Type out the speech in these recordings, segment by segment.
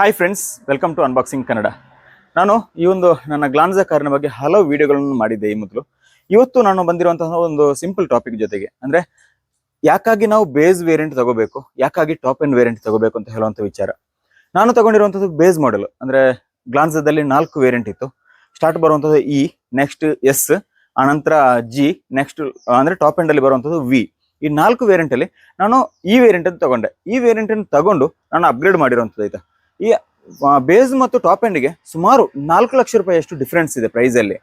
Hi friends welcome to unboxing Kannada ನಾನು ಈ ಒಂದು ನನ್ನ ಗ್ಲಾನ್ಸ ಕಾರಿನ ಬಗ್ಗೆ ಹಲವು ವಿಡಿಯೋಗಳನ್ನು ಮಾಡಿದ್ದೆ ಈ ಮೊದಲು. ಇವತ್ತು ನಾನು ಬಂದಿರುವಂತಹ ಒಂದು ಸಿಂಪಲ್ ಟಾಪಿಕ್ ಜೊತೆಗೆ, ಅಂದ್ರೆ ಯಾಕಾಗಿ ನಾವು ಬೇಸ್ ವೇರಿಯಂಟ್ ತಗೋಬೇಕು, ಯಾಕಾಗಿ ಟಾಪ್ ಎಂಡ್ ವೇರಿಯಂಟ್ ತಗೋಬೇಕು ಅಂತ ಹೇಳುವಂಥ ವಿಚಾರ. ನಾನು ತಗೊಂಡಿರುವಂತದ್ದು ಬೇಸ್ ಮಾಡೆಲ್ ಅಂದ್ರೆ ಗ್ಲಾನ್ಸದಲ್ಲಿ ನಾಲ್ಕು ವೇರಿಯಂಟ್ ಇತ್ತು. ಸ್ಟಾರ್ಟ್ ಬರುವಂಥದ್ದು ಇ ನೆಕ್ಸ್ಟ್ ಎಸ್ ಆನಂತರ ಜಿ ನೆಕ್ಸ್ಟ್ ಅಂದ್ರೆ ಟಾಪ್ ಎಂಡಲ್ಲಿ ಅಲ್ಲಿ ಬರುವಂತದ್ದು ವಿ ಈ ನಾಲ್ಕು ವೇರಿಯಂಟ್ ಅಲ್ಲಿ ನಾನು ಈ ವೇರಿಯಂಟ್ ಅಂತ ತಗೊಂಡೆ. ಈ ವೇರಿಯಂಟ್ ಅನ್ನು ತಗೊಂಡು ನಾನು ಅಪ್ಗ್ರೇಡ್ ಮಾಡಿರುವಂತದ್ದು ಆಯ್ತಾ? ಈ ಬೇಸ್ ಮತ್ತು ಟಾಪ್ ಎಂಡ್ಗೆ ಸುಮಾರು ನಾಲ್ಕು ಲಕ್ಷ ರೂಪಾಯಿ ಅಷ್ಟು ಡಿಫ್ರೆನ್ಸ್ ಇದೆ ಪ್ರೈಸ್ ಅಲ್ಲಿ.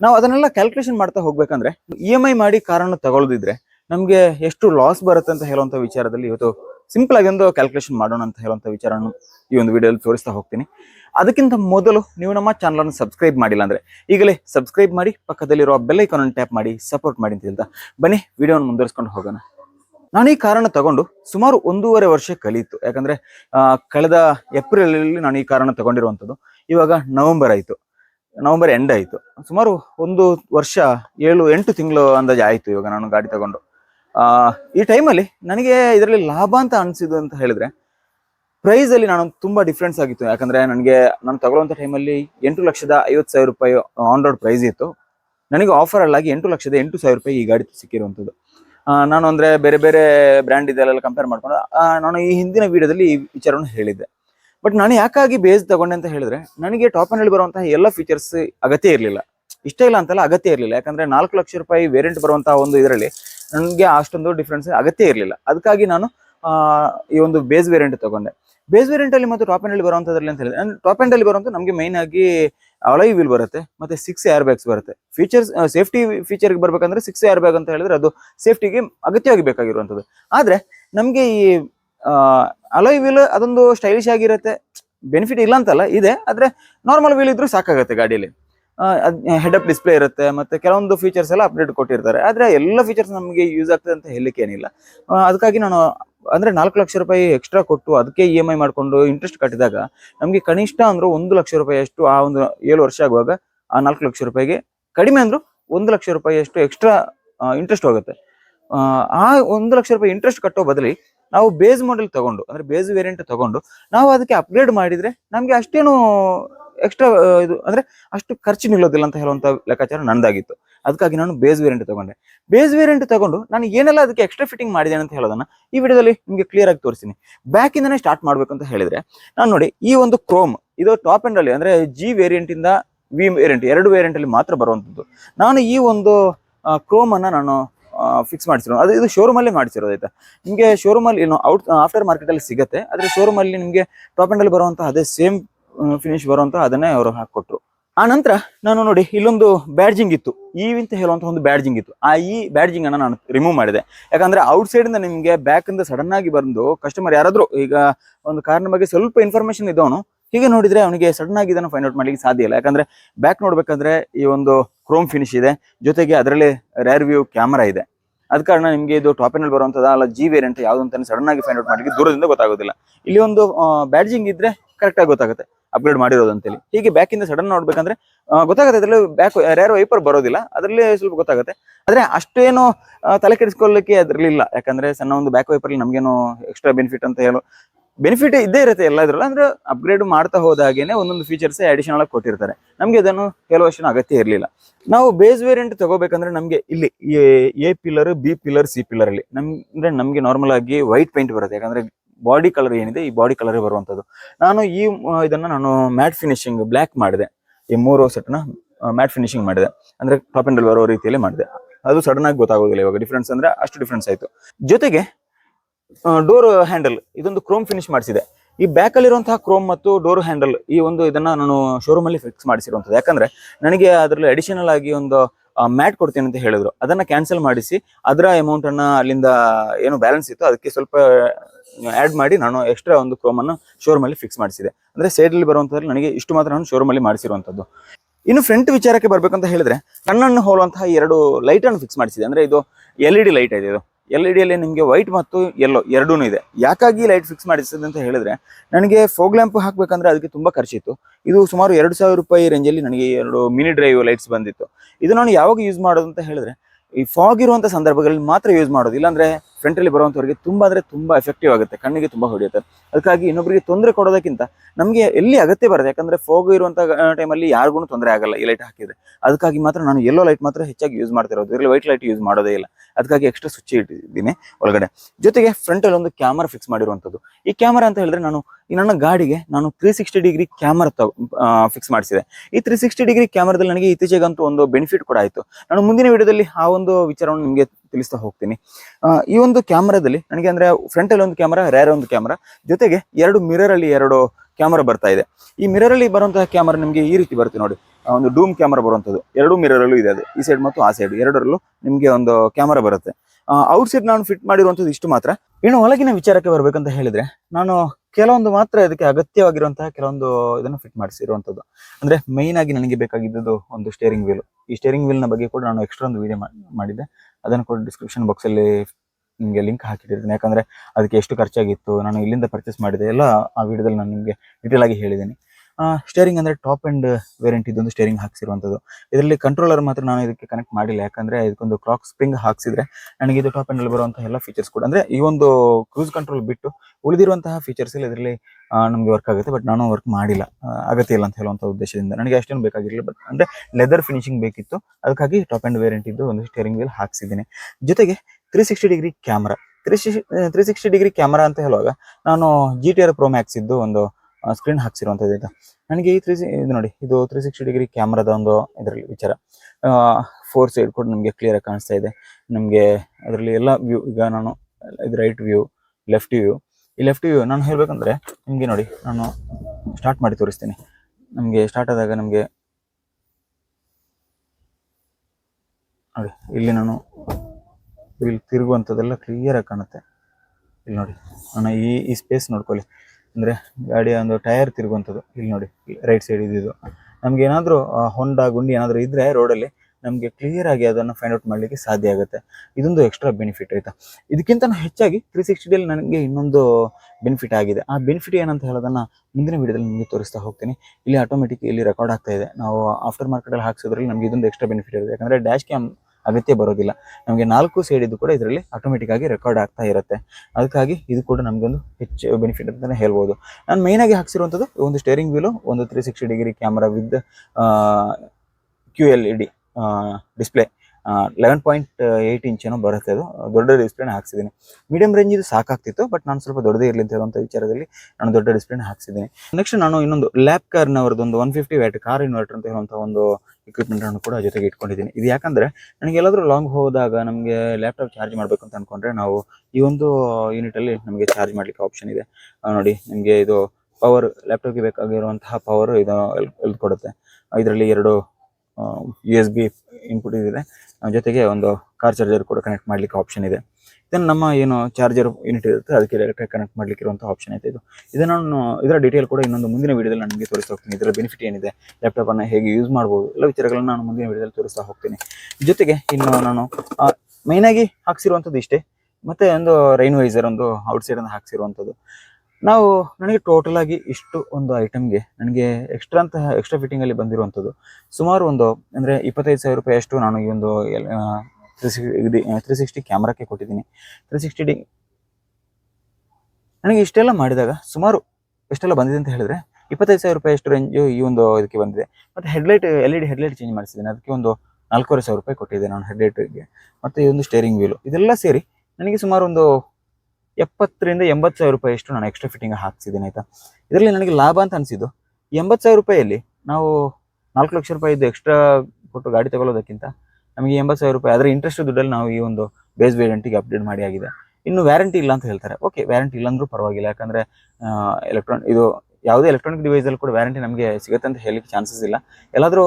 ನಾವು ಅದನ್ನೆಲ್ಲ ಕ್ಯಾಲ್ಕುಲೇಷನ್ ಮಾಡ್ತಾ ಹೋಗ್ಬೇಕಂದ್ರೆ ಇ ಎಂ ಐ ಮಾಡಿ ಕಾರನ್ನು ತಗೊಳ್ಳೋದಿದ್ರೆ ನಮಗೆ ಎಷ್ಟು ಲಾಸ್ ಬರುತ್ತೆ ಅಂತ ಹೇಳುವಂಥ ವಿಚಾರದಲ್ಲಿ ಇವತ್ತು ಸಿಂಪಲ್ ಆಗಿ ಒಂದು ಕ್ಯಾಲ್ಕುಲೇಷನ್ ಮಾಡೋಣ ಅಂತ ಹೇಳುವಂಥ ವಿಚಾರವನ್ನು ಈ ಒಂದು ವಿಡಿಯೋದಲ್ಲಿ ತೋರಿಸ್ತಾ ಹೋಗ್ತೀನಿ. ಅದಕ್ಕಿಂತ ಮೊದಲು ನೀವು ನಮ್ಮ ಚಾನಲನ್ನು ಸಬ್ಸ್ಕ್ರೈಬ್ ಮಾಡಿಲ್ಲ ಅಂದರೆ ಈಗಲೇ ಸಬ್ಸ್ಕ್ರೈಬ್ ಮಾಡಿ ಪಕ್ಕದಲ್ಲಿರೋ ಬೆಲ್ ಟ್ಯಾಪ್ ಮಾಡಿ ಸಪೋರ್ಟ್ ಮಾಡಿ ಅಂತ ಹೇಳ್ತಾ ಬನ್ನಿ ವಿಡಿಯೋನ ಮುಂದುವರಿಸ್ಕೊಂಡು ಹೋಗೋಣ. ನಾನು ಈ ಕಾರನ್ನು ತಗೊಂಡು ಸುಮಾರು ಒಂದೂವರೆ ವರ್ಷ ಕಲಿಯಿತು ಯಾಕಂದ್ರೆ ಕಳೆದ ಏಪ್ರಿಲ್ ಅಲ್ಲಿ ನಾನು ಈ ಕಾರನ್ನು ತಗೊಂಡಿರುವಂಥದ್ದು. ಇವಾಗ ನವೆಂಬರ್ ಆಯಿತು. ನವೆಂಬರ್ ಎಂಡ್ ಆಯಿತು. ಸುಮಾರು ಒಂದು ವರ್ಷ, ಏಳು, ಎಂಟು ತಿಂಗಳು ಅಂದಾಜು ಆಯಿತು ಇವಾಗ ನಾನು ಗಾಡಿ ತಗೊಂಡು. ಈ ಟೈಮಲ್ಲಿ ನನಗೆ ಇದರಲ್ಲಿ ಲಾಭ ಅಂತ ಅನಿಸಿದ್ದು ಅಂತ ಹೇಳಿದ್ರೆ ಪ್ರೈಸ್ ಅಲ್ಲಿ ನಾನು ತುಂಬಾ ಡಿಫ್ರೆನ್ಸ್ ಆಗಿತ್ತು. ಯಾಕಂದ್ರೆ, ನನಗೆ, ನಾನು ತಗೊಳ್ಳುವಂಥ ಟೈಮಲ್ಲಿ ಎಂಟು ಲಕ್ಷದ ಐವತ್ತು ಸಾವಿರ ರೂಪಾಯಿ ಆನ್ ರೋಡ್ ಪ್ರೈಸ್ ಇತ್ತು. ನನಗೆ ಆಫರ್ ಅಲ್ಲಾಗಿ ಎಂಟು ಲಕ್ಷದ ಎಂಟು ಸಾವಿರ ರೂಪಾಯಿ ಈ ಗಾಡಿ ಸಿಕ್ಕಿರುವಂಥದ್ದು. ನಾನು ಅಂದ್ರೆ ಬೇರೆ ಬೇರೆ ಬ್ರ್ಯಾಂಡ್ ಇದೆಲ್ಲ ಕಂಪೇರ್ ಮಾಡ್ಕೊಂಡು ನಾನು ಈ ಹಿಂದಿನ ವಿಡಿಯೋದಲ್ಲಿ ಈ ವಿಚಾರವನ್ನು ಹೇಳಿದ್ದೆ. ಬಟ್ ನಾನು ಯಾಕಾಗಿ ಬೇಸ್ ತಗೊಂಡೆ ಅಂತ ಹೇಳಿದ್ರೆ, ನನಗೆ ಟಾಪ್ ಅಲ್ಲಿ ಬರುವಂತಹ ಎಲ್ಲ ಫೀಚರ್ಸ್ ಅಗತ್ಯ ಇರಲಿಲ್ಲ. ಇಷ್ಟ ಇಲ್ಲ ಅಂತಲ್ಲ ಅಗತ್ಯ ಇರಲಿಲ್ಲ. ಯಾಕಂದ್ರೆ ನಾಲ್ಕು ಲಕ್ಷ ರೂಪಾಯಿ ವೇರಿಯಂಟ್ ಬರುವಂತಹ ಒಂದು ಇದರಲ್ಲಿ ನನಗೆ ಅಷ್ಟೊಂದು ಡಿಫ್ರೆನ್ಸ್ ಅಗತ್ಯ ಇರಲಿಲ್ಲ. ಅದಕ್ಕಾಗಿ ನಾನು ಈ ಒಂದು ಬೇಸ್ ವೇರಿಯಂಟ್ ತಗೊಂಡೆ. ಬೇಸ್ ವೇರಿಯಂಟ್ ಅಲ್ಲಿ ಮತ್ತು ಟಾಪ್ ಅಲ್ಲಿ ಬರುವಂತದ್ರಲ್ಲಿ ಅಂತ ಹೇಳಿದ್ರೆ ಟಾಪ್ ಅಲ್ಲಿ ಬರುವಂತ ನಮಗೆ ಮೈನ್ ಆಗಿ ಅಲೈ ವೀಲ್ ಬರುತ್ತೆ, ಮತ್ತೆ ಸಿಕ್ಸ್ ಏರ್ ಬ್ಯಾಗ್ಸ್ ಬರುತ್ತೆ ಫೀಚರ್ಸ್ ಸೇಫ್ಟಿ ಫೀಚರ್ಗೆ ಬರ್ಬೇಕಂದ್ರೆ ಸಿಕ್ಸ್ ಏರ್ ಬ್ಯಾಗ್ ಅಂತ ಹೇಳಿದ್ರೆ ಅದು ಸೇಫ್ಟಿಗೆ ಅಗತ್ಯವಾಗಿ ಬೇಕಾಗಿರುವಂಥದ್ದು. ಆದ್ರೆ ನಮಗೆ ಈ ಅಲೈ ವೀಲ್ ಅದೊಂದು ಸ್ಟೈಲಿಶ್ ಆಗಿರುತ್ತೆ ಬೆನಿಫಿಟ್ ಇಲ್ಲ ಅಂತಲ್ಲ, ಇದೆ. ಆದ್ರೆ ನಾರ್ಮಲ್ ವೀಲ್ ಇದ್ರೂ ಸಾಕಾಗುತ್ತೆ ಗಾಡಿಯಲ್ಲಿ ಹೆಡ್ ಅಪ್ ಡಿಸ್ಪ್ಲೇ ಇರುತ್ತೆ ಮತ್ತೆ ಕೆಲವೊಂದು ಫೀಚರ್ಸ್ ಎಲ್ಲ ಅಪ್ಡೇಟ್ ಕೊಟ್ಟಿರ್ತಾರೆ. ಆದ್ರೆ ಎಲ್ಲ ಫೀಚರ್ಸ್ ನಮಗೆ ಯೂಸ್ ಆಗ್ತದೆ ಅಂತ ಹೇಳಲಿಕ್ಕೆ ಏನಿಲ್ಲ. ಅದಕ್ಕಾಗಿ ನಾನು ಅಂದ್ರೆ ನಾಲ್ಕು ಲಕ್ಷ ರೂಪಾಯಿ ಎಕ್ಸ್ಟ್ರಾ ಕೊಟ್ಟು ಅದಕ್ಕೆ ಇ ಎಂ ಐ ಮಾಡ್ಕೊಂಡು ಇಂಟ್ರೆಸ್ಟ್ ಕಟ್ಟಿದಾಗ ನಮಗೆ ಕನಿಷ್ಠ ಅಂದ್ರೆ ಒಂದು ಲಕ್ಷ ರೂಪಾಯಿ ಅಷ್ಟು ಆ ಒಂದು ಏಳು ವರ್ಷ ಆಗುವಾಗ ಆ ನಾಲ್ಕು ಲಕ್ಷ ರೂಪಾಯಿಗೆ ಕಡಿಮೆ ಅಂದ್ರೂ ಒಂದು ಲಕ್ಷ ರೂಪಾಯಿ ಅಷ್ಟು ಎಕ್ಸ್ಟ್ರಾ ಇಂಟ್ರೆಸ್ಟ್ ಹೋಗುತ್ತೆ. ಆ, ಆ ಒಂದು ಲಕ್ಷ ರೂಪಾಯಿ ಇಂಟ್ರೆಸ್ಟ್ ಕಟ್ಟೋ ಬದಲಿ ನಾವು ಬೇಸ್ ಮಾಡೆಲ್ ತಗೊಂಡು ಅಂದ್ರೆ ಬೇಸ್ ವೇರಿಯಂಟ್ ತಗೊಂಡು ನಾವು ಅದಕ್ಕೆ ಅಪ್ಗ್ರೇಡ್ ಮಾಡಿದ್ರೆ ನಮಗೆ ಅಷ್ಟೇನು ಎಕ್ಸ್ಟ್ರಾ ಇದು ಅಂದ್ರೆ ಅಷ್ಟು ಖರ್ಚು ನಿಲ್ಲೋದಿಲ್ಲ ಅಂತ ಹೇಳುವಂತ ಲೆಕ್ಕಾಚಾರ ನಂದಾಗಿತ್ತು. ಅದಕ್ಕಾಗಿ ನಾನು ಬೇಸ್ ವೇರಿಯಂಟ್ ತಗೊಂಡೆ. ಬೇಸ್ ವೇರಿಯಂಟ್ ತಗೊಂಡು ನಾನು ಏನೆಲ್ಲ ಅದಕ್ಕೆ ಎಕ್ಸ್ಟ್ರಾ ಫಿಟ್ಟಿಂಗ್ ಮಾಡಿದೆ ಅಂತ ಹೇಳೋದನ್ನ ಈ ವಿಡಿಯೋದಲ್ಲಿ ನಿಮಗೆ ಕ್ಲಿಯರ್ ಆಗಿ ತೋರಿಸ್ತೀನಿ. ಬ್ಯಾಕ್ ಇಂದನೇ ಸ್ಟಾರ್ಟ್ ಮಾಡಬೇಕು ಅಂತ ಹೇಳಿದ್ರೆ, ನಾನು ನೋಡಿ ಈ ಒಂದು ಕ್ರೋಮ್ ಇದು ಟಾಪ್ ಎಂಡ್ ಅಲ್ಲಿ ಅಂದ್ರೆ ಜಿ ವೇರಿಯಂಟ್ ಇಂದ ವಿ ವೇರಿಯಂಟ್ ಎರಡು ವೇರಿಯಂಟ್ ಅಲ್ಲಿ ಮಾತ್ರ ಬರುವಂತದ್ದು. ನಾನು ಈ ಒಂದು ಕ್ರೋಮ್ ಅನ್ನ ನಾನು ಫಿಕ್ಸ್ ಮಾಡಿಸಿರೋ ಅದು ಇದು ಶೋರೂಮ್ ಅಲ್ಲಿ ಮಾಡಿಸಿರೋದು ಆಯ್ತಾ? ನಿಮಗೆ ಶೋರೂಮ್ ಅಲ್ಲಿ ಔಟ್ ಆಫ್ಟರ್ ಮಾರ್ಕೆಟ್ ಅಲ್ಲಿ ಸಿಗುತ್ತೆ. ಆದ್ರೆ ಶೋರೂಮ್ ಅಲ್ಲಿ ನಿಮಗೆ ಟಾಪ್ ಎಂಡ್ ಅಲ್ಲಿ ಬರುವಂತಹ ಅದೇ ಸೇಮ್ ಫಿನಿಶ್ ಬರುವಂತ ಅದನ್ನೇ ಅವರು ಹಾಕೊಟ್ರು ಆ ನಂತರ ನಾನು ನೋಡಿ ಇಲ್ಲೊಂದು ಬ್ಯಾಡ್ಜಿಂಗ್ ಇತ್ತು. ಈ ಅಂತ ಹೇಳುವಂತಹ ಒಂದು ಬ್ಯಾಡ್ಜಿಂಗ್ ಇತ್ತು. ಆ ಈ ಬ್ಯಾಡ್ಜಿಂಗ್ ಅನ್ನ ನಾನು ರಿಮೂವ್ ಮಾಡಿದೆ. ಯಾಕಂದ್ರೆ ಔಟ್ ಸೈಡ್ ಇಂದ ನಿಮಗೆ ಬ್ಯಾಕ್ ಇಂದ ಸಡನ್ ಆಗಿ ಬಂದು ಕಸ್ಟಮರ್ ಯಾರಾದ್ರೂ ಈಗ ಒಂದು ಕಾರ್ನ ಬಗ್ಗೆ ಸ್ವಲ್ಪ ಇನ್ಫಾರ್ಮೇಶನ್ ಇದ್ದವನು, ಹೀಗೆ ನೋಡಿದ್ರೆ ಅವನಿಗೆ ಸಡನ್ ಆಗಿ ಇದನ್ನು ಫೈಂಡ್ ಔಟ್ ಮಾಡ್ಲಿಕ್ಕೆ ಸಾಧ್ಯ ಇಲ್ಲ. ಯಾಕಂದ್ರೆ ಬ್ಯಾಕ್ ನೋಡ್ಬೇಕಂದ್ರೆ ಈ ಒಂದು ಕ್ರೋಮ್ ಫಿನಿಶ್ ಇದೆ. ಜೊತೆಗೆ ಅದರಲ್ಲಿ ರೇರ್ ವ್ಯೂ ಕ್ಯಾಮರಾ ಇದೆ. ಅದ ಕಾರಣ ನಿಮಗೆ ಇದು ಟಾಪ್ ಅಲ್ಲಿ ಬರುವಂತದ ಅಲ್ಲ ಜಿ ವೇರಿಯಂಟ್ ಯಾವ್ದು ಅಂತ ಸಡನ್ ಆಗಿ ಫೈಂಡ್ ಔಟ್ ಮಾಡ್ಲಿಕ್ಕೆ ದೂರದಿಂದ ಗೊತ್ತಾಗೋದಿಲ್ಲ. ಇಲ್ಲಿ ಒಂದು ಬ್ಯಾಡ್ಜಿಂಗ್ ಇದ್ರೆ ಕರೆಕ್ಟ್ ಆಗಿ ಗೊತ್ತಾಗುತ್ತೆ. ಅಪ್ಗ್ರೇಡ್ ಮಾಡಿರೋದು ಅಂತೇಳಿ. ಹೀಗೆ ಬ್ಯಾಕ್ ಇಂದ ಸಡನ್ ನೋಡ್ಬೇಕಂದ್ರೆ ಗೊತ್ತಾಗುತ್ತೆ ಅದರಲ್ಲಿ ಬ್ಯಾಕ್ ರೇರ್ ವೈಪರ್ ಬರೋದಿಲ್ಲ. ಅದರಲ್ಲಿ ಸ್ವಲ್ಪ ಗೊತ್ತಾಗುತ್ತೆ. ಆದ್ರೆ ಅಷ್ಟೇನು ತಲೆ ಕೆಡಿಸ್ಕೊಳ್ಳಿಕ್ಕೆ ಅದ್ರಲ್ಲಿ ಇಲ್ಲ ಯಾಕಂದ್ರೆ ಸಣ್ಣ ಒಂದು ಬ್ಯಾಕ್ ವೈಪರ್ ನಮಗೇನು ಎಕ್ಸ್ಟ್ರಾ ಬೆನಿಫಿಟ್ ಅಂತ ಹೇಳೋ ಬೆನಿಫಿಟ್ ಇದ್ದೇ ಇರುತ್ತೆ ಎಲ್ಲ ಇದ್ರಲ್ಲ. ಅಂದ್ರೆ ಅಪ್ಗ್ರೇಡ್ ಮಾಡ್ತಾ ಹೋದಾಗೇನೆ ಒಂದೊಂದು ಫೀಚರ್ಸ್ ಅಡಿಷನಲ್ ಆಗಿ ಕೊಟ್ಟಿರ್ತಾರೆ. ನಮ್ಗೆ ಇದನ್ನು ಕೆಲವು ವರ್ಷ ಅಗತ್ಯ ಇರಲಿಲ್ಲ. ನಾವು ಬೇಸ್ ವೇರಿಯಂಟ್ ತಗೋಬೇಕಂದ್ರೆ ನಮ್ಗೆ ಇಲ್ಲಿ A pillar B pillar C pillar ಅಲ್ಲಿ. ನಮ್, ಅಂದ್ರೆ ನಮ್ಗೆ ನಾರ್ಮಲ್ ಆಗಿ ವೈಟ್ ಪೇಂಟ್ ಬರುತ್ತೆ. ಯಾಕಂದ್ರೆ ಬಾಡಿ ಕಲರ್ ಏನಿದೆ, ಈ ಬಾಡಿ ಕಲರ್ ಬರುವಂತದ್ದು. ನಾನು ಈ ಇದನ್ನ ನಾನು ಮ್ಯಾಟ್ ಫಿನಿಶಿಂಗ್ ಬ್ಲ್ಯಾಕ್ ಮಾಡಿದೆ. ಈ ಮೂರು ಸೆಟ್ನ ಮ್ಯಾಟ್ ಫಿನಿಶಿಂಗ್ ಮಾಡಿದೆ. ಅಂದ್ರೆ ಟಾಪ್ ಅಂಡ್ ಬರೋ ರೀತಿಯಲ್ಲಿ ಮಾಡಿದೆ. ಅದು ಸಡನ್ ಆಗಿ ಗೊತ್ತಾಗೋದಿಲ್ಲ ಇವಾಗ ಡಿಫ್ರೆನ್ಸ್ ಅಂದ್ರೆ ಅಷ್ಟು ಡಿಫ್ರೆನ್ಸ್ ಆಯ್ತು. ಜೊತೆಗೆ ಡೋರ್ ಹ್ಯಾಂಡಲ್ ಇದೊಂದು ಕ್ರೋಮ್ ಫಿನಿಶ್ ಮಾಡಿಸಿದೆ. ಈ ಬ್ಯಾಕ್ ಅಲ್ಲಿರುವಂತಹ ಕ್ರೋಮ್ ಮತ್ತು ಡೋರ್ ಹ್ಯಾಂಡಲ್ ಈ ಒಂದು ಇದನ್ನ ನಾನು ಶೋರೂಮ್ ಅಲ್ಲಿ ಫಿಕ್ಸ್ ಮಾಡಿಸಿರುವಂತದ್ದು. ಯಾಕಂದ್ರೆ, ನನಗೆ ಅದರಲ್ಲಿ ಅಡಿಷನಲ್ ಆಗಿ ಒಂದು ಮ್ಯಾಟ್ ಕೊಡ್ತೀನಿ ಅಂತ ಹೇಳಿದ್ರು. ಅದನ್ನ ಕ್ಯಾನ್ಸಲ್ ಮಾಡಿಸಿ, ಅದರ ಅಮೌಂಟ್ ಅನ್ನ ಅಲ್ಲಿಂದ ಏನು ಬ್ಯಾಲೆನ್ಸ್ ಇತ್ತು, ಅದಕ್ಕೆ ಸ್ವಲ್ಪ ಆ್ಯಡ್ ಮಾಡಿ ನಾನು ಎಕ್ಸ್ಟ್ರಾ ಒಂದು ಕ್ರೋಮ್ ಅನ್ನು ಶೋರೂಮ್ ಅಲ್ಲಿ ಫಿಕ್ಸ್ ಮಾಡಿಸಿದೆ. ಅಂದ್ರೆ ಸೈಡ್ ಅಲ್ಲಿ ಬರುವಂತದ್ರಲ್ಲಿ ನನಗೆ ಇಷ್ಟು ಮಾತ್ರ ನಾನು ಶೋರೂಮ್ ಅಲ್ಲಿ ಮಾಡಿಸಿರುವಂತದ್ದು. ಇನ್ನು ಫ್ರಂಟ್ ವಿಚಾರಕ್ಕೆ ಬರ್ಬೇಕಂತ ಹೇಳಿದ್ರೆ, ಕಣ್ಣನ್ನು ಹೋಲುವಂತಹ ಎರಡು ಲೈಟ್ ಅನ್ನು ಫಿಕ್ಸ್ ಮಾಡಿಸಿದೆ. ಅಂದ್ರೆ ಇದು ಎಲ್ ಇ ಲೈಟ್ ಇದೆ ಇದು. ಎಲ್ ಇ ಡಿಯಲ್ಲಿ ನಿಮಗೆ ವೈಟ್ ಮತ್ತು ಎಲ್ಲೋ ಎರಡೂ ಇದೆ. ಯಾಕಾಗಿ ಲೈಟ್ ಫಿಕ್ಸ್ ಮಾಡಿಸಿದೆ ಅಂತ ಹೇಳಿದ್ರೆ, ನನಗೆ ಫೋಗ್ ಲ್ಯಾಂಪ್ ಹಾಕಬೇಕಂದ್ರೆ ಅದಕ್ಕೆ ತುಂಬ ಖರ್ಚಿತ್ತು. ಇದು ಸುಮಾರು ಎರಡು ಸಾವಿರ ರೂಪಾಯಿ ರೇಂಜಲ್ಲಿ ನನಗೆ ಎರಡು ಮಿನಿ ಡ್ರೈವ್ ಲೈಟ್ಸ್ ಬಂದಿತ್ತು. ಇದು ನಾನು ಯಾವಾಗ ಯೂಸ್ ಮಾಡೋದು ಅಂತ ಹೇಳಿದ್ರೆ, ಈ ಫಾಗ್ ಇರುವಂಥ ಸಂದರ್ಭಗಳಲ್ಲಿ ಮಾತ್ರ ಯೂಸ್ ಮಾಡೋದು. ಇಲ್ಲಾಂದ್ರೆ ಫ್ರಂಟಲ್ಲಿ ಬರುವಂಥವ್ರಿಗೆ ತುಂಬ ಅಂದರೆ ತುಂಬ ಎಫೆಕ್ಟಿವ್ ಆಗುತ್ತೆ. ಕಣ್ಣಿಗೆ ತುಂಬ ಹೊಡೆಯುತ್ತೆ. ಅದಕ್ಕಾಗಿ ಇನ್ನೊಬ್ಬರಿಗೆ ತೊಂದರೆ ಕೊಡೋದಕ್ಕಿಂತ ನಮಗೆ ಎಲ್ಲಿ ಅಗತ್ಯ ಬರುತ್ತೆ? ಯಾಕಂದ್ರೆ ಫೋಗ್ ಇರುವಂಥ ಟೈಮಲ್ಲಿ ಯಾರಿಗೂ ತೊಂದರೆ ಆಗಲ್ಲ ಈ ಲೈಟ್ ಹಾಕಿದರೆ. ಅದಕ್ಕಾಗಿ ಮಾತ್ರ ನಾನು ಎಲ್ಲೋ ಲೈಟ್ ಮಾತ್ರ ಹೆಚ್ಚಾಗಿ ಯೂಸ್ ಮಾಡ್ತಿರೋದು ಇದರಲ್ಲಿ ವೈಟ್ ಲೈಟ್ ಯೂಸ್ ಮಾಡೋದೇ ಇಲ್ಲ. ಅದಕ್ಕಾಗಿ ಎಕ್ಸ್ಟ್ರಾ ಸ್ವಿಚ್ ಇಟ್ಟಿದ್ದೀನಿ ಒಳಗಡೆ. ಜೊತೆಗೆ ಫ್ರಂಟ್ ಅಲ್ಲಿ ಒಂದು ಕ್ಯಾಮರಾ ಫಿಕ್ಸ್ ಮಾಡಿರುವಂಥದ್ದು. ಈ ಕ್ಯಾಮರಾ ಅಂತ ಹೇಳಿದ್ರೆ ನಾನು, ಈ ನನ್ನ ಗಾಡಿಗೆ ನಾನು three sixty degree camera fix ಮಾಡಿಸಿದೆ. ಈ ತ್ರೀ ಸಿಕ್ಸ್ಟಿ ಡಿಗ್ರಿ ಕ್ಯಾಮರಾದಲ್ಲಿ ನನಗೆ ಇತ್ತೀಚೆಗಂತೂ ಒಂದು ಬೆನಿಫಿಟ್ ಕೂಡ ಆಯಿತು. ನಾನು ಮುಂದಿನ ವಿಡಿಯೋದಲ್ಲಿ ಆ ಒಂದು ವಿಚಾರವನ್ನು ನಿಮಗೆ ತಿಳಿಸ್ತಾ ಹೋಗ್ತೀನಿ. ಈ ಒಂದು ಕ್ಯಾಮರಾದಲ್ಲಿ ನನಗೆ ಅಂದ್ರೆ ಫ್ರಂಟ್ ಅಲ್ಲಿ ಒಂದು ಕ್ಯಾಮರಾ ರೇರ್ ಒಂದು ಕ್ಯಾಮರಾ ಜೊತೆಗೆ ಎರಡು ಮಿರರ್ ಅಲ್ಲಿ ಎರಡು ಕ್ಯಾಮರಾ ಬರ್ತಾ ಇದೆ. ಈ ಮಿರರ್ ಅಲ್ಲಿ ಬರುವಂತಹ ಕ್ಯಾಮರಾ ನಿಮಗೆ ಈ ರೀತಿ ಬರುತ್ತೆ ನೋಡಿ. ಒಂದು ಡೂಮ್ ಕ್ಯಾಮರಾ ಬರುವಂಥದ್ದು. ಎರಡು ಮಿರರ್ ಅಲ್ಲೂ ಇದೆ ಅದು. ಈ ಸೈಡ್ ಮತ್ತು ಆ ಸೈಡ್ ಎರಡರಲ್ಲೂ ನಿಮಗೆ ಒಂದು ಕ್ಯಾಮರಾ ಬರುತ್ತೆ. ಔಟ್ ಸೈಡ್ ನಾನು ಫಿಟ್ ಮಾಡಿರುವಂಥದ್ದು ಇಷ್ಟು ಮಾತ್ರ. ಇನ್ನು ಒಳಗಿನ ವಿಚಾರಕ್ಕೆ ಬರಬೇಕಂತ ಹೇಳಿದ್ರೆ, ನಾನು ಕೆಲವೊಂದು ಮಾತ್ರ ಇದಕ್ಕೆ ಅಗತ್ಯವಾಗಿರುವಂತಹ ಕೆಲವೊಂದು ಇದನ್ನು ಫಿಟ್ ಮಾಡಿಸಿರುವಂಥದ್ದು. ಅಂದ್ರೆ ಮೈನ್ ಆಗಿ ನನಗೆ ಬೇಕಾಗಿದ್ದು ಒಂದು ಸ್ಟೇರಿಂಗ್ ವೀಲ್ ಈ ಸ್ಟೇರಿಂಗ್ನ ಬಗ್ಗೆ ಕೂಡ ನಾನು ಎಕ್ಸ್ಟ್ರಾ ಒಂದು ವಿಡಿಯೋ ಮಾಡಿದ್ದೆ. ಅದನ್ನು ಕೂಡ ಡಿಸ್ಕ್ರಿಪ್ಷನ್ ಬಾಕ್ಸ್ ಅಲ್ಲಿ ನಿಮಗೆ ಲಿಂಕ್ ಹಾಕಿಟ್ಟಿರ್ತೀನಿ. ಯಾಕಂದರೆ ಅದಕ್ಕೆ ಎಷ್ಟು ಖರ್ಚಾಗಿತ್ತು, ನಾನು ಇಲ್ಲಿಂದ ಪರ್ಚೇಸ್ ಮಾಡಿದೆ, ಎಲ್ಲ ಆ ವಿಡಿಯೋದಲ್ಲಿ ನಾನು ನಿಮಗೆ ಡೀಟೇಲ್ ಆಗಿ ಹೇಳಿದ್ದೀನಿ. ಸ್ಟೇರಿಂಗ್ ಅಂದರೆ ಟಾಪ್ ಆ್ಯಂಡ್ ವೇರಿಯಂಟ್ ಇದೊಂದು ಸ್ಟೇರಿಂಗ್ ಹಾಕ್ಸಿರುವಂಥದ್ದು. ಇದರಲ್ಲಿ ಕಂಟ್ರೋಲರ್ ಮಾತ್ರ ನಾನು ಇದಕ್ಕೆ ಕನೆಕ್ಟ್ ಮಾಡಿಲ್ಲ. ಯಾಕಂದರೆ ಇದಕ್ಕೊಂದು ಕ್ರಾಕ್ ಸ್ಪ್ರಿಂಗ್ ಹಾಕ್ಸಿದ್ರೆ ನನಗೆ ಇದು ಟಾಪ್ ಆ್ಯಂಡಲ್ಲಿ ಬರುವಂತಹ ಎಲ್ಲ ಫೀಚರ್ಸ್ ಕೂಡ ಅಂದರೆ ಈ ಒಂದು ಕ್ರೂಸ್ ಕಂಟ್ರೋಲ್ ಬಿಟ್ಟು ಉಳಿದಿರುವಂತಹ ಫೀಚರ್ಸ್ ಎಲ್ಲ ಇದರಲ್ಲಿ ನಮಗೆ ವರ್ಕ್ ಆಗುತ್ತೆ. ಬಟ್ ನಾನು ವರ್ಕ್ ಮಾಡಿಲ್ಲ. ಅಗತ್ಯ ಇಲ್ಲ ಅಂತ ಹೇಳುವಂಥ ಉದ್ದೇಶದಿಂದ. ನನಗೆ ಅಷ್ಟೇನು ಬೇಕಾಗಿರಲಿಲ್ಲ. ಬಟ್ ಅಂದರೆ ಲೆದರ್ ಫಿನಿಶಿಂಗ್ ಬೇಕಿತ್ತು. ಅದಕ್ಕಾಗಿ ಟಾಪ್ ಆ್ಯಂಡ್ ವೇರಿಯಂಟ್ ಇದ್ದು ಒಂದು ಸ್ಟೇರಿಂಗ್ ವೀಲ್ ಹಾಕ್ಸಿದ್ದೀನಿ. ಜೊತೆಗೆ three sixty degree camera three three sixty degree camera ಅಂತ ಹೇಳುವಾಗ ನಾನು G T R pro max ಇದ್ದು ಒಂದು ಸ್ಕ್ರೀನ್ ಹಾಕ್ಸಿರುವಂಥದ್ದು ಇದೆ. ನನಗೆ ಈ ತ್ರೀ ಇದು ನೋಡಿ, ಇದು ತ್ರೀ ಸಿಕ್ಸ್ಟಿ ಡಿಗ್ರಿ ಕ್ಯಾಮ್ರಾದ ಒಂದು ಇದರಲ್ಲಿ ವಿಚಾರ. ಫೋರ್ ಸೈಡ್ ಕೂಡ ನಮಗೆ ಕ್ಲಿಯರ್ ಆಗಿ ಕಾಣಿಸ್ತಾ ಇದೆ. ನಮಗೆ ಅದರಲ್ಲಿ ಎಲ್ಲ ವ್ಯೂ ಈಗ ನಾನು ಇದು ರೈಟ್ ವ್ಯೂ ಲೆಫ್ಟ್ ವ್ಯೂ ಈ ಲೆಫ್ಟ್ ವ್ಯೂ ನಾನು ಹೇಳ್ಬೇಕಂದ್ರೆ, ನಿಮಗೆ ನೋಡಿ, ನಾನು ಸ್ಟಾರ್ಟ್ ಮಾಡಿ ತೋರಿಸ್ತೀನಿ. ನಮಗೆ ಸ್ಟಾರ್ಟ್ ಆದಾಗ ನಮಗೆ ನೋಡಿ, ಇಲ್ಲಿ ನಾನು ಇಲ್ಲಿ ತಿರುಗುವಂಥದ್ದೆಲ್ಲ ಕ್ಲಿಯರ್ ಆಗಿ ಕಾಣುತ್ತೆ. ಇಲ್ಲಿ ನೋಡಿ. ಅಣ್ಣ, ಈ ಈ ಸ್ಪೇಸ್ ನೋಡ್ಕೊಳ್ಳಿ. ಅಂದರೆ ಗಾಡಿಯ ಒಂದು ಟೈರ್ ತಿರುಗುವಂಥದ್ದು. ಇಲ್ಲಿ ನೋಡಿ ರೈಟ್ ಸೈಡ್ ಇದ್ದಿದ್ದು ನಮ್ಗೆ ಏನಾದರೂ ಹೊಂಡ ಗುಂಡಿ ಏನಾದರೂ ಇದ್ದರೆ ರೋಡಲ್ಲಿ ನಮಗೆ ಕ್ಲಿಯರ್ ಆಗಿ ಅದನ್ನು ಫೈಂಡ್ ಔಟ್ ಮಾಡಲಿಕ್ಕೆ ಸಾಧ್ಯ ಆಗುತ್ತೆ. ಇದೊಂದು ಎಕ್ಸ್ಟ್ರಾ ಬೆನಿಫಿಟ್ ಆಯಿತಾ? ಇದಕ್ಕಿಂತ ಹೆಚ್ಚಾಗಿ ತ್ರೀ ಸಿಕ್ಸ್ಟಿಯಲ್ಲಿ ನನಗೆ ಇನ್ನೊಂದು ಬೆನಿಫಿಟ್ ಆಗಿದೆ. ಆ ಬೆನಿಫಿಟ್ ಏನಂತ ಹೇಳೋದನ್ನು ಮುಂದಿನ ವೀಡಿಯೋದಲ್ಲಿ ನಿಮಗೆ ತೋರಿಸ್ತಾ ಹೋಗ್ತೀನಿ. ಇಲ್ಲಿ ಆಟೋಮೆಟಿಕ್ ಇಲ್ಲಿ ರೆಕಾರ್ಡ್ ಆಗ್ತಾ ಇದೆ. ನಾವು ಆಫ್ಟರ್ ಮಾರ್ಕೆಟಲ್ಲಿ ಹಾಕ್ಸೋದ್ರಲ್ಲಿ ನಮಗೆ ಇದೊಂದು ಎಕ್ಸ್ಟ್ರಾ ಬೆನಿಫಿಟ್ ಇರುತ್ತೆ. ಯಾಕಂದರೆ ಡ್ಯಾಶ್ ಕ್ಯಾಮ್ ಅಗತ್ಯ ಬರೋದಿಲ್ಲ. ನಮಗೆ ನಾಲ್ಕು ಸೈಡ್ ಇದ್ದು ಕೂಡ ಇದರಲ್ಲಿ ಆಟೋಮೆಟಿಕ್ ಆಗಿ ರೆಕಾರ್ಡ್ ಆಗ್ತಾ ಇರುತ್ತೆ. ಅದಕ್ಕಾಗಿ ಇದು ಕೂಡ ನಮಗೊಂದು ಹೆಚ್ಚು ಬೆನಿಫಿಟ್ ಅಂತಲೇ ಹೇಳ್ಬೋದು. ನಾನು ಮೈನಾಗಿ ಹಾಕ್ಸಿರುವಂಥದ್ದು ಒಂದು ಸ್ಟೇರಿಂಗ್ ವೀಲು ಒಂದು three sixty degree camera with Q L E display eleven point eight inch ಏನೋ ಬರುತ್ತೆ ಅದು. ದೊಡ್ಡ ಡಿಸ್ಪ್ಲೇನ ಹಾಕ್ಸಿದ್ದೀನಿ. ಮೀಡಿಯಂ ರೇಂಜ್ ಇದು ಸಾಕಾಗ್ತಿತ್ತು ಬಟ್ ನಾನು ಸ್ವಲ್ಪ ದೊಡ್ಡದೇ ಇರಲಿ ಅಂತ ವಿಚಾರದಲ್ಲಿ ನಾನು ದೊಡ್ಡ ಡಿಸ್ಪ್ಲೇನ ಹಾಕ್ಸಿದ್ದೀನಿ. ನೆಕ್ಸ್ಟ್ ನಾನು ಇನ್ನೊಂದು ಲ್ಯಾಪ್ ಕಾರ್ನವರದ್ದು ಒಂದು one fifty watt car inverter ಅಂತ ಹೇಳುವಂಥ ಒಂದು ಅನ್ನು ಕೂಡ ಜೊತೆಗೆ ಇಟ್ಕೊಂಡಿದ್ದೀನಿ. ಇದು ಯಾಕಂದರೆ ನನಗೆ ಎಲ್ಲಾದರೂ ಲಾಂಗ್ ಹೋದಾಗ ನಮಗೆ ಲ್ಯಾಪ್ಟಾಪ್ ಚಾರ್ಜ್ ಮಾಡಬೇಕು ಅಂತ ಅಂದ್ಕೊಂಡ್ರೆ ನಾವು ಈ ಒಂದು ಯೂನಿಟಲ್ಲಿ ನಮಗೆ ಚಾರ್ಜ್ ಮಾಡ್ಲಿಕ್ಕೆ ಆಪ್ಷನ್ ಇದೆ. ನೋಡಿ, ನಿಮಗೆ ಇದು ಪವರ್ ಲ್ಯಾಪ್ಟಾಪ್ಗೆ ಬೇಕಾಗಿರುವಂತಹ ಪವರ್ ಇದು ಎಲ್ ಕೊಡುತ್ತೆ ಇದರಲ್ಲಿ ಎರಡು ಯು ಎಸ್ ಬಿ ಇನ್ಪುಟ್ ಇದೆ ಜೊತೆಗೆ ಒಂದು ಕಾರ್ ಚಾರ್ಜರ್ ಕೂಡ ಕನೆಕ್ಟ್ ಮಾಡ್ಲಿಕ್ಕೆ ಆಪ್ಷನ್ ಇದೆ. ದೆನ್ ನಮ್ಮ ಏನು ಚಾರ್ಜರ್ ಯೂನಿಟ್ ಇರುತ್ತೆ ಅದಕ್ಕೆ ಡೈರೆಕ್ಟಾಗಿ ಕನೆಕ್ಟ್ ಮಾಡ್ಲಿಕ್ಕೆ ಇರುವಂಥ ಆಪ್ಷನ್ ಐತೆ ಇದು. ಇದನ್ನು ನಾನು, ಇದರ ಡೀಟೇಲ್ ಕೂಡ ಇನ್ನೊಂದು ಮುಂದಿನ ವೀಡಿಯೋದಲ್ಲಿ ನಿಮಗೆ ತೋರಿಸ್ತಾ ಹೋಗ್ತೀನಿ. ಇದರ ಬೆನಿಫಿಟ್ ಏನಿದೆ ಲ್ಯಾಪ್ಟಾಪನ್ನು ಹೇಗೆ ಯೂಸ್ ಮಾಡ್ಬೋದು, ಎಲ್ಲ ವಿಚಾರಗಳನ್ನು ನಾನು ಮುಂದಿನ ವೀಡಿಯೋದಲ್ಲಿ ತೋರಿಸ್ತಾ ಹೋಗ್ತೀನಿ. ಜೊತೆಗೆ ಇನ್ನು ನಾನು ಮೈನಾಗಿ ಹಾಕ್ಸಿರುವಂಥದ್ದು ಇಷ್ಟೇ. ಮತ್ತು ಒಂದು ರೈನ್ ವೈಸರ್ ಒಂದು ಔಟ್ಸೈಡನ್ನು ಹಾಕ್ಸಿರುವಂಥದ್ದು ನಾವು ನನಗೆ ಟೋಟಲ್ ಆಗಿ ಇಷ್ಟು ಒಂದು ಐಟಮ್ಗೆ ನನಗೆ ಎಕ್ಸ್ಟ್ರಾ ಅಂತ ಎಕ್ಸ್ಟ್ರಾ ಫಿಟ್ಟಿಂಗ್ ಅಲ್ಲಿ ಬಂದಿರುವಂಥದ್ದು. ಸುಮಾರು ಒಂದು, ಅಂದ್ರೆ ಇಪ್ಪತ್ತೈದು ಸಾವಿರ ರೂಪಾಯಿ ಅಷ್ಟು ನಾನು ಈ ಒಂದು ತ್ರೀ ತ್ರೀ ಸಿಕ್ಸ್ಟಿ ಕ್ಯಾಮ್ರಾಕ್ಕೆ ಕೊಟ್ಟಿದ್ದೀನಿ. ತ್ರೀ ಸಿಕ್ಸ್ಟಿ ಡಿ ನನಗೆ ಇಷ್ಟೆಲ್ಲ ಮಾಡಿದಾಗ ಸುಮಾರು ಎಷ್ಟೆಲ್ಲ ಬಂದಿದೆ ಅಂತ ಹೇಳಿದ್ರೆ ಇಪ್ಪತ್ತೈದು ಸಾವಿರ ರೂಪಾಯಿ ಅಷ್ಟು ರೇಂಜು ಈ ಒಂದು ಇದಕ್ಕೆ ಬಂದಿದೆ. ಮತ್ತೆ headlight L E D headlight change ಮಾಡಿಸಿದ್ದೀನಿ. ಅದಕ್ಕೆ ಒಂದು ನಾಲ್ಕೂವರೆ ಸಾವಿರ ರೂಪಾಯಿ ಕೊಟ್ಟಿದ್ದೆ ನಾನು ಹೆಡ್ಲೈಟ್ಗೆ ಮತ್ತೆ ಈ ಒಂದು ಸ್ಟೇರಿಂಗ್ ವೀಲು ಇದೆಲ್ಲ ಸೇರಿ ನನಗೆ ಸುಮಾರು ಒಂದು ಎಪ್ಪತ್ತರಿಂದ ಎಂಬತ್ತು ಸಾವಿರ ರೂಪಾಯಿ ಅಷ್ಟು ನಾನು ಎಕ್ಸ್ಟ್ರಾ ಫಿಟ್ಟಿಂಗ್ ಹಾಕ್ಸಿದ್ದೀನಿ, ಆಯಿತಾ? ಇದರಲ್ಲಿ ನನಗೆ ಲಾಭ ಅಂತ ಅನಿಸಿದ್ದು, ಎಂಬತ್ತು ಸಾವಿರ ರೂಪಾಯಿಯಲ್ಲಿ ನಾವು ನಾಲ್ಕು ಲಕ್ಷ ರೂಪಾಯಿದ್ದು ಎಕ್ಸ್ಟ್ರಾ ಕೊಟ್ಟು ಗಾಡಿ ತಗೊಳ್ಳೋದಕ್ಕಿಂತ ನಮಗೆ ಎಂಬತ್ತು ಸಾವಿರ ರೂಪಾಯಿ ಅದರ ಇಂಟ್ರೆಸ್ಟ್ ದುಡ್ಡಲ್ಲಿ ನಾವು ಈ ಒಂದು ಬೇಸ್ ವೇರಿಯಂಟಿಗೆ ಅಪ್ಡೇಟ್ ಮಾಡಿ ಆಗಿದೆ. ಇನ್ನು ವ್ಯಾರಂಟಿ ಇಲ್ಲ ಅಂತ ಹೇಳ್ತಾರೆ. ಓಕೆ ವ್ಯಾರಂಟಿ ಇಲ್ಲ ಪರವಾಗಿಲ್ಲ, ಯಾಕಂದರೆ ಎಲೆಕ್ಟ್ರಾನಿಕ್ ಇದು ಯಾವುದೇ ಎಲೆಕ್ಟ್ರಾನಿಕ್ ಡಿವೈಸಲ್ಲಿ ಕೂಡ ವ್ಯಾರಂಟಿ ನಮಗೆ ಸಿಗುತ್ತೆ ಅಂತ ಹೇಳಲಿಕ್ಕೆ ಚಾನ್ಸಸ್ ಇಲ್ಲ. ಎಲ್ಲಾದರೂ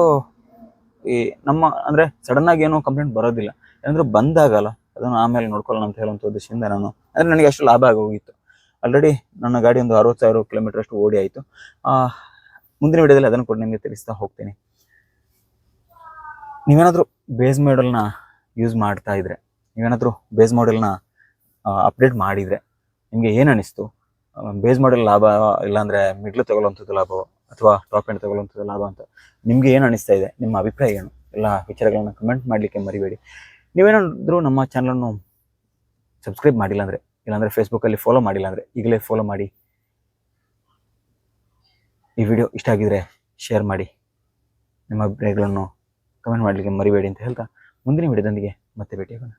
ಈ ನಮ್ಮ, ಅಂದರೆ ಸಡನ್ನಾಗಿ ಏನೋ ಕಂಪ್ಲೇಂಟ್ ಬರೋದಿಲ್ಲ. ಏನಂದ್ರೆ ಬಂದಾಗಲ್ಲ ಅದನ್ನು ಆಮೇಲೆ ನೋಡ್ಕೊಳ್ಳೋಣ ಅಂತ ಹೇಳುವಂಥ ಉದ್ದೇಶದಿಂದ ನಾನು ಅಂದರೆ ನನಗೆ ಅಷ್ಟು ಲಾಭ ಆಗೋಗಿತ್ತು ಆಲ್ರೆಡಿ ನನ್ನ ಗಾಡಿ ಒಂದು ಅರವತ್ತು ಸಾವಿರ ಕಿಲೋಮೀಟರ್ ಅಷ್ಟು ಓಡಿ ಆಯಿತು. ಮುಂದಿನ ವಿಡಿಯೋದಲ್ಲಿ ಅದನ್ನು ಕೂಡ ನಿಮಗೆ ತಿಳಿಸ್ತಾ ಹೋಗ್ತೀನಿ. ನೀವೇನಾದರೂ ಬೇಸ್ ಮಾಡೆಲ್ನ ಯೂಸ್ ಮಾಡ್ತಾ ಇದ್ರೆ, ನೀವೇನಾದರೂ ಬೇಸ್ ಮಾಡೆಲ್ನ ಅಪ್ಡೇಟ್ ಮಾಡಿದರೆ ನಿಮಗೆ ಏನು ಅನಿಸ್ತು? ಬೇಸ್ ಮಾಡೆಲ್ ಲಾಭ ಇಲ್ಲಾಂದರೆ ಮಿಡ್ಲ್ ತಗೊಳ್ಳುವಂಥದ್ದು ಲಾಭ ಅಥವಾ ಟಾಪ್ ಎಂಡ್ ತಗೊಳ್ಳುವಂಥದ್ದು ಲಾಭ ಅಂತ ನಿಮಗೆ ಏನು ಅನಿಸ್ತಾ ಇದೆ? ನಿಮ್ಮ ಅಭಿಪ್ರಾಯ ಏನು? ಎಲ್ಲ ವಿಚಾರಗಳನ್ನು ಕಮೆಂಟ್ ಮಾಡಲಿಕ್ಕೆ ಮರಿಬೇಡಿ. ನೀವೇನಾದರೂ ನಮ್ಮ ಚಾನಲನ್ನು ಸಬ್ಸ್ಕ್ರೈಬ್ ಮಾಡಿಲ್ಲ ಅಂದರೆ, ಇಲ್ಲಾಂದರೆ ಫೇಸ್ಬುಕ್ಕಲ್ಲಿ ಫಾಲೋ ಮಾಡಿಲ್ಲ ಅಂದರೆ ಈಗಲೇ ಫಾಲೋ ಮಾಡಿ. ಈ ವಿಡಿಯೋ ಇಷ್ಟ ಆಗಿದ್ರೆ ಶೇರ್ ಮಾಡಿ. ನಿಮ್ಮ ಅಭಿಪ್ರಾಯಗಳನ್ನು ಕಮೆಂಟ್ ಮಾಡಲಿಕ್ಕೆ ಮರಿಬೇಡಿ ಅಂತ ಹೇಳ್ತಾ ಮುಂದಿನ ವಿಡಿಯೋದೊಂದಿಗೆ ಮತ್ತೆ ಭೇಟಿಯಾಗೋಣ.